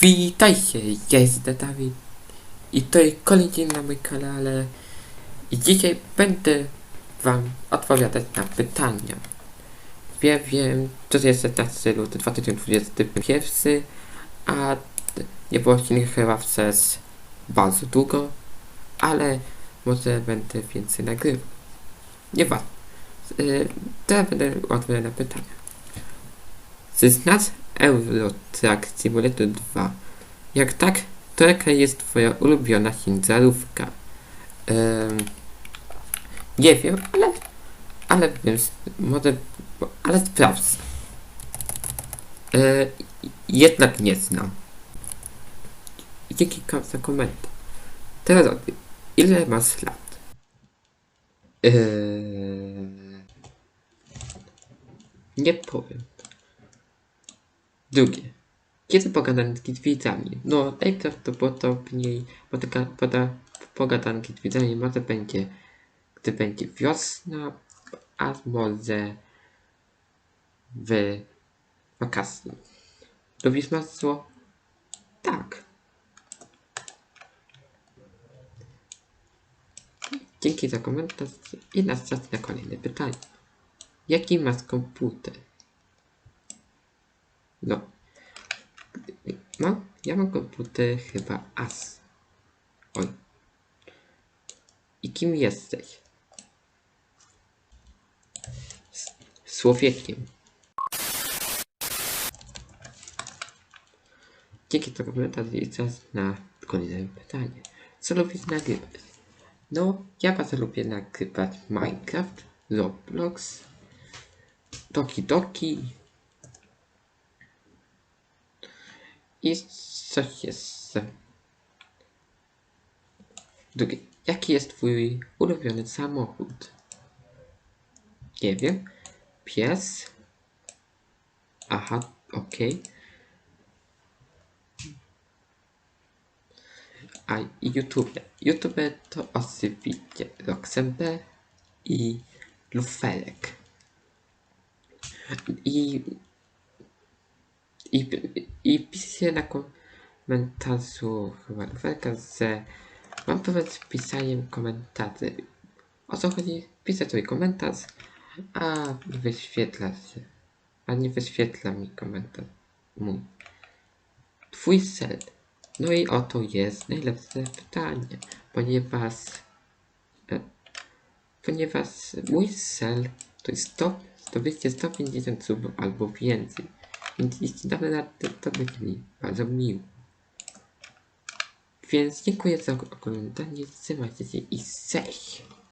Witajcie, ja jestem Dawid i to jest kolejny na moim kanale i dzisiaj będę wam odpowiadać na pytania. Wiem, wiem, to jest 16 luty 2021, a nie było się chyba przez bardzo długo, ale może będę więcej nagrywał. Nie ważne. Yy, Teraz będę odpowiadał na pytania. Znasz Euro Truck Simulator 2? Jak tak, to jaka jest twoja ulubiona ciężarówka? Ym, nie wiem, ale, ale wiem, może, ale sprawdzę. Yy, jednak nie znam. Dzięki za komentarz. Teraz odpie- ile masz lat? Yy, nie powiem. Drugie. Kiedy pogadanki z widzami? No, najprawdopodobniej poda, poda, pogadanki z widzami może będzie, gdy będzie wiosna, a może w wakacje. Lubisz masło? Tak. Dzięki za komentarz i na czas na kolejne pytanie. Jaki masz komputer? No. Mam, ja mam komputer chyba AS. Oj. I kim jesteś? S- Człowiekiem. Dzięki za komentarz i czas na kolejne pytanie. Co lubisz nagrywać? No, ja bardzo lubię nagrywać Minecraft, Roblox, Doki Doki, I coś jeszcze. Drugie. Jaki jest twój ulubiony samochód? Nie wiem. Pies. Aha, okej. A i YouTube. YouTube to oczywiście Roxembe i Lufelek. I i, i na komentarzu chyba Luferka, że mam problem z pisaniem komentarzy. O co chodzi? Piszę sobie komentarz, a wyświetla się. A nie wyświetla mi komentarz mój. Twój cel. No i oto jest najlepsze pytanie, ponieważ e, ponieważ mój cel to jest 100, zdobycie 150 subów albo więcej. Damy radę, to będzie mi bardzo miło. Więc dziękuję za oglądanie, trzymajcie się i cześć!